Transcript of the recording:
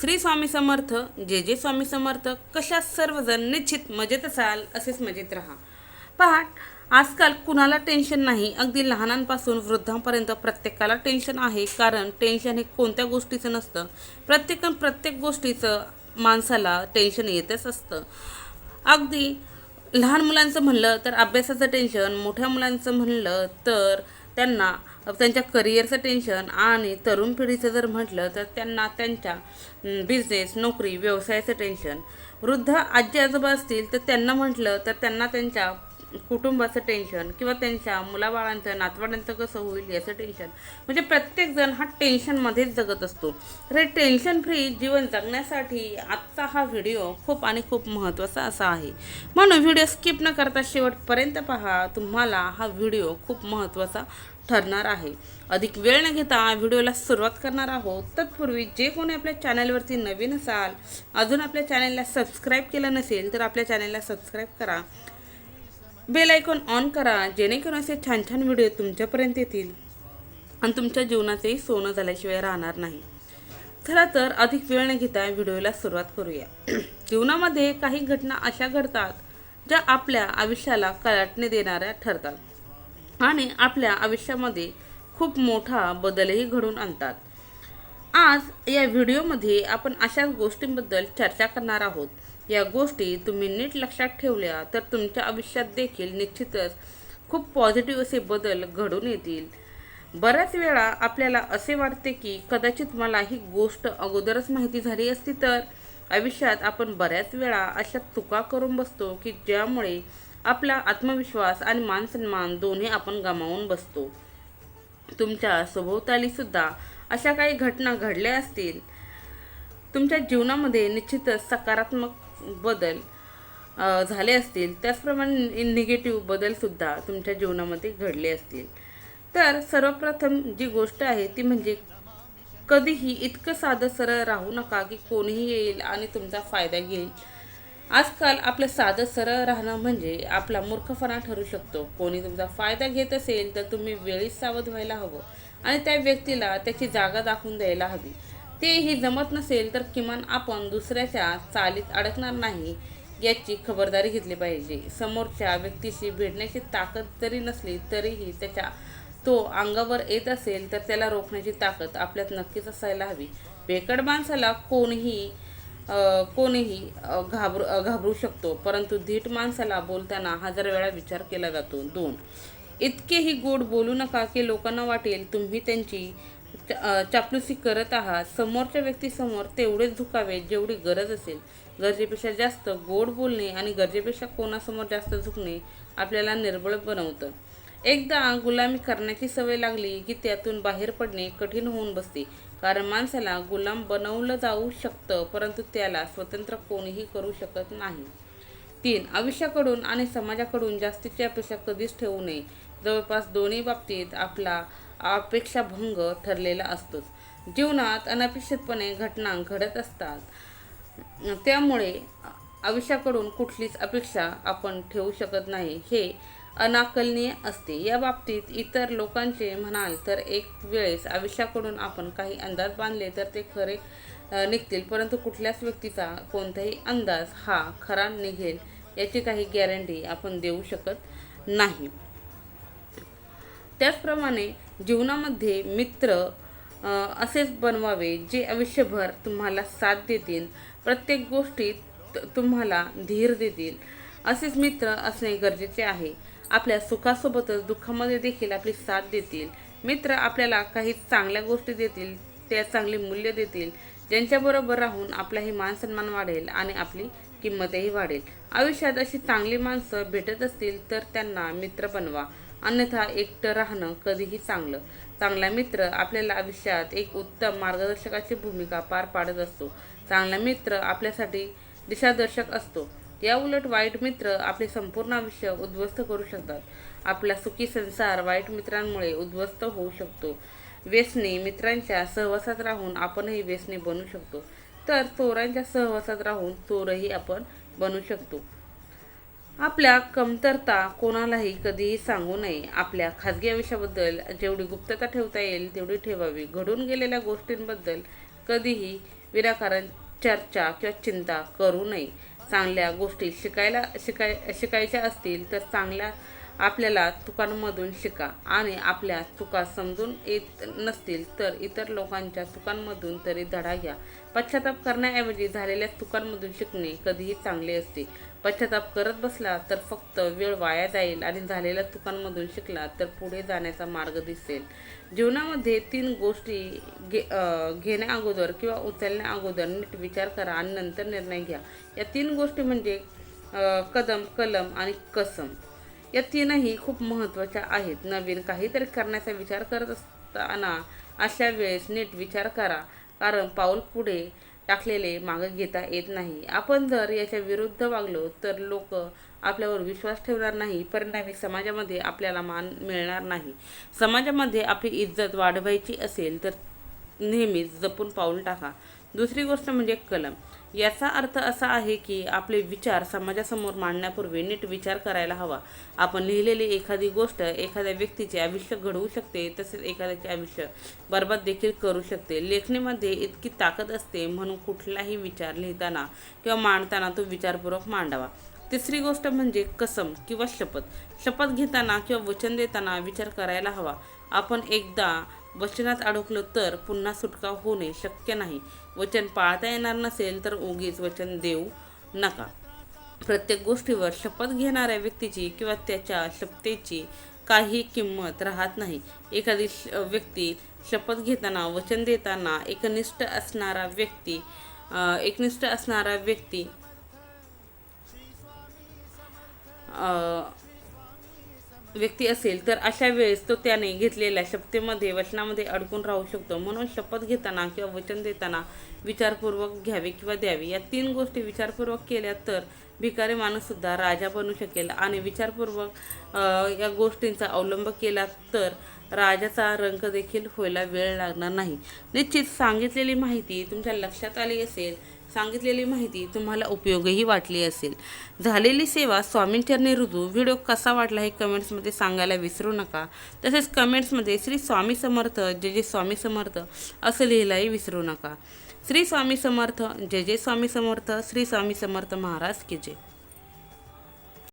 श्री स्वामी समर्थ जे जे स्वामी समर्थ कशा सर्वजण निश्चित मजेत असाल असेच मजेत राहा. पहा आजकाल कुणाला टेन्शन नाही अगदी लहानांपासून वृद्धांपर्यंत प्रत्येकाला टेन्शन आहे कारण टेन्शन हे कोणत्या गोष्टीचं नसतं. प्रत्येक प्रत्येक गोष्टीचं माणसाला टेन्शन येतच असतं. अगदी लहान मुलांचं म्हणलं तर अभ्यासाचं टेन्शन मोठ्या मुलांचं म्हणलं तर त्यांना त्यांच्या करिअरचं टेन्शन आणि तरुण पिढीचं जर म्हटलं तर त्यांना त्यांच्या बिझनेस नोकरी व्यवसायाचं टेन्शन वृद्ध आजी आजोबा असतील तर त्यांना म्हटलं तर त्यांना त्यांच्या कुटुंबाचं टेन्शन किंवा त्यांच्या मुलाबाळांचं नातवाड्यांचं कसं होईल याचं टेन्शन म्हणजे प्रत्येकजण हा टेन्शनमध्येच जगत असतो. तर हे टेन्शन फ्री जीवन जगण्यासाठी आजचा हा व्हिडिओ खूप आणि खूप महत्त्वाचा असा आहे. म्हणून व्हिडिओ स्किप न करता शेवटपर्यंत पहा तुम्हाला हा व्हिडिओ खूप महत्त्वाचा ठरणार आहे. अधिक वेळ न घेता व्हिडिओला सुरुवात करणार आहोत. तत्पूर्वी जे कोणी आपल्या चॅनलवरती नवीन असाल अजून आपल्या चॅनलला सबस्क्राईब केलं नसेल तर आपल्या चॅनलला सबस्क्राईब करा. बेल आयकॉन ऑन करा जेणेकरून असे छान छान व्हिडिओ तुमच्यापर्यंत येतील आणि तुमच्या जीवनाचंही सोनं झाल्याशिवाय राहणार नाही. चला तर अधिक वेळ न घेता व्हिडिओला सुरुवात करूया. जीवनामध्ये काही घटना अशा घडतात ज्या आपल्या आयुष्याला कलाटणे देणाऱ्या ठरतात. आणि आपल्या आयुष्यामध्ये खूप मोठा बदलही घडून आणतात. आज या व्हिडिओमध्ये आपण अशाच गोष्टींबद्दल चर्चा करणार आहोत. या गोष्टी तुम्ही नीट लक्षात ठेवल्या तर तुमच्या आयुष्यात देखील निश्चितच खूप पॉझिटिव्ह असे बदल घडून येतील. बऱ्याच वेळा आपल्याला असे वाटते की कदाचित मला ही गोष्ट अगोदरच माहिती झाली असती तर आयुष्यात आपण बऱ्याच वेळा अशा चुका करून बसतो की ज्यामुळे आपला आत्मविश्वास आणि मानसन्मान दोन्ही आपण गमावून बसतो. तुमच्या सभोवतालीसुद्धा अशा काही घटना घडल्या असतील तुमच्या जीवनामध्ये निश्चितच सकारात्मक बदल झाले असतील. त्याचप्रमाणे निगेटिव्ह बदलसुद्धा तुमच्या जीवनामध्ये घडले असतील. तर सर्वप्रथम जी गोष्ट आहे ती म्हणजे कधीही इतकं साधं सरळ राहू नका की कोणीही येईल आणि तुमचा फायदा घेईल. आजकाल आपलं साधं सरळ राहणं म्हणजे आपला मूर्खपणा ठरू शकतो. कोणी तुमचा फायदा घेत असेल तर तुम्ही वेळीच सावध व्हायला हवं आणि त्या व्यक्तीला त्याची जागा दाखवून द्यायला हवी. तेही जमत नसेल तर किमान आपण दुसऱ्याच्या चालीत अडकणार नाही याची खबरदारी घेतली पाहिजे. समोरच्या व्यक्तीशी भिडण्याची ताकद जरी नसली तरीही त्याच्या तो अंगावर येत असेल तर त्याला रोखण्याची ताकद आपल्यात नक्कीच असायला हवी. बेकड माणसाला कोणीही कोणीही घाबरू घाबरू शकतो. परंतु धीट माणसाला बोलताना हजार वेळा विचार केला जातो. दोन इतकेही गोड बोलू नका की लोकांना वाटेल तुम्ही त्यांची च- चापलुसी करत आहात. समोरच्या व्यक्तीसमोर तेवढेच झुकावे जेवढी गरज असेल. गरजेपेक्षा जास्त गोड बोलणे आणि गरजेपेक्षा कोणासमोर जास्त झुकणे आपल्याला निर्बळ बनवतं. एकदा गुलामी करण्याची सवय लागली की त्यातून बाहेर पडणे कठीण होऊन बसते. कारण माणसाला गुलाम बनवलं जाऊ शकतं परंतु त्याला स्वतंत्र कोणीही करू शकत नाही. तीन आयुष्याकडून आणि समाजाकडून जास्तीची अपेक्षा कधीच ठेवू नये. जवळपास दोन्ही बाबतीत आपला अपेक्षाभंग ठरलेला असतोच. जीवनात अनपेक्षितपणे घटना घडत असतात. त्यामुळे आयुष्याकडून कुठलीच अपेक्षा आपण ठेवू शकत नाही. हे अनाकलनीय असते. या बाबतीत इतर लोकांचे म्हणाल तर एक वेळेस आयुष्याकडून आपण काही अंदाज बांधले तर ते खरे निघतील. परंतु कुठल्याच व्यक्तीचा कोणताही अंदाज हा खरा निघेल याची काही गॅरंटी आपण देऊ शकत नाही. त्याचप्रमाणे जीवनामध्ये मित्र असेच बनवावे जे आयुष्यभर तुम्हाला साथ देतील. प्रत्येक गोष्टीत तुम्हाला धीर देतील. असेच मित्र असणे गरजेचे आहे. आपल्या सुखासोबतच दुःखामध्ये देखील आपली साथ देतील. मित्र आपल्याला काही चांगल्या गोष्टी देतील त्या चांगली मूल्य देतील. ज्यांच्याबरोबर राहून आपलाही मानसन्मान वाढेल आणि आपली किंमतही वाढेल. आयुष्यात अशी चांगली माणसं भेटत असतील तर त्यांना मित्र बनवा. अन्यथा एकटं राहणं कधीही चांगलं. चांगला मित्र आपल्याला आयुष्यात एक उत्तम मार्गदर्शकाची भूमिका पार पाडत असतो. चांगला मित्र आपल्यासाठी दिशादर्शक असतो. या उलट वाईट मित्र आपले संपूर्ण आयुष्य उद्ध्वस्त करू शकतात. आपला सुखी संसार वाईट मित्रांमुळे उद्ध्वस्त होऊ शकतो. व्यसनी मित्रांच्या सहवासात राहून आपणही व्यसनी बनू शकतो. तर चोरांच्या सहवासात राहून चोरही आपण बनू शकतो. आपल्या कमतरता कोणालाही कधीही सांगू नये. आपल्या खाजगी आयुष्याबद्दल जेवढी गुप्तता ठेवता येईल तेवढी ठेवावी. घडून गेलेल्या गोष्टींबद्दल कधीही विनाकारण चर्चा किंवा चिंता करू नये. चांगल्या गोष्टी शिकायला शिकाय शिकायच्या असतील तर चांगल्या आपल्याला चुकांमधून शिका. आणि आपल्या चुका समजून येत नसतील तर इतर लोकांच्या चुकांमधून तरी धडा घ्या. पश्चाताप करण्याऐवजी झालेल्या चुकांमधून शिकणे कधीही चांगले असते. पश्चाताप करत बसला तर फक्त वेळ वाया जाईल आणि झालेल्या चुकांमधून शिकला तर पुढे जाण्याचा मार्ग दिसेल. जीवनामध्ये तीन गोष्टी घे अं, किंवा उचलण्या अगोदर नीट विचार करा आणि नंतर निर्णय घ्या. या तीन गोष्टी म्हणजे कदम कलम आणि कसम. या तीनही खूप महत्त्वाच्या आहेत. नवीन काहीतरी करण्याचा विचार करत असताना अशा वेळेस नीट विचार करा. कारण पाऊल पुढे टाकलेले मागं घेता येत नाही. आपण जर याच्या विरुद्ध वागलो तर लोक आपल्यावर विश्वास ठेवणार नाही. परिणामी समाजामध्ये आपल्याला मान मिळणार नाही. समाजामध्ये आपली इज्जत वाढवायची असेल तर नेहमीच जपून पाऊल टाका. दुसरी गोष्ट म्हणजे कलम. याचा अर्थ असा आहे की आपले विचार समाजासमोर मांडण्यापूर्वी नीट विचार करायला हवा. आपण लिहिलेली एखादी गोष्ट एखाद्या व्यक्तीचे आयुष्य घडवू शकते तसेच एखाद्याचे आयुष्य बर्बाद देखील करू शकते. लेखणीमध्ये इतकी ताकद असते म्हणून कुठलाही विचार लिहिताना किंवा मांडताना तो विचारपूर्वक मांडावा. तिसरी गोष्ट म्हणजे कसम किंवा शपथ. शपथ घेताना किंवा वचन देताना विचार करायला हवा. आपण एकदा वचनात अडकलो तर पुन्हा सुटका होणे शक्य नाही. वचन पाळता येणार नसेल तर उगीच वचन देऊ नका. प्रत्येक गोष्टीवर शपथ घेणाऱ्या व्यक्तीची किंवा त्याच्या शपथेची काही किंमत राहत नाही. एखादी श- व्यक्ती शपथ घेताना वचन देताना एकनिष्ठ असणारा व्यक्ती एकनिष्ठ असणारा व्यक्ती व्यक्ती असेल तर अशा वेळेस तो त्याने घेतलेल्या शपथेमध्ये वचनामध्ये अडकून राहू शकतो. म्हणून शपथ घेताना किंवा वचन देताना विचारपूर्वक घ्यावे किंवा द्यावे. या तीन गोष्टी विचारपूर्वक केल्या तर भिकारी माणूससुद्धा राजा बनू शकेल. आणि विचारपूर्वक या गोष्टींचा अवलंब केला तर राजाचा रंग देखील व्हायला वेळ लागणार नाही. निश्चित सांगितलेली माहिती तुमच्या लक्षात आली असेल सांगितलेली माहिती तुम्हाला उपयोगही वाटली असेल. झालेली सेवा स्वामींचरणी रुजू व्हिडिओ कसा वाटला हे कमेंट्समध्ये सांगायला विसरू नका. तसेच कमेंट्समध्ये श्री स्वामी समर्थ जे जे स्वामी समर्थ असं लिहिलाही विसरू नका. श्री स्वामी समर्थ जय जय स्वामी समर्थ श्री स्वामी समर्थ महाराज की जय.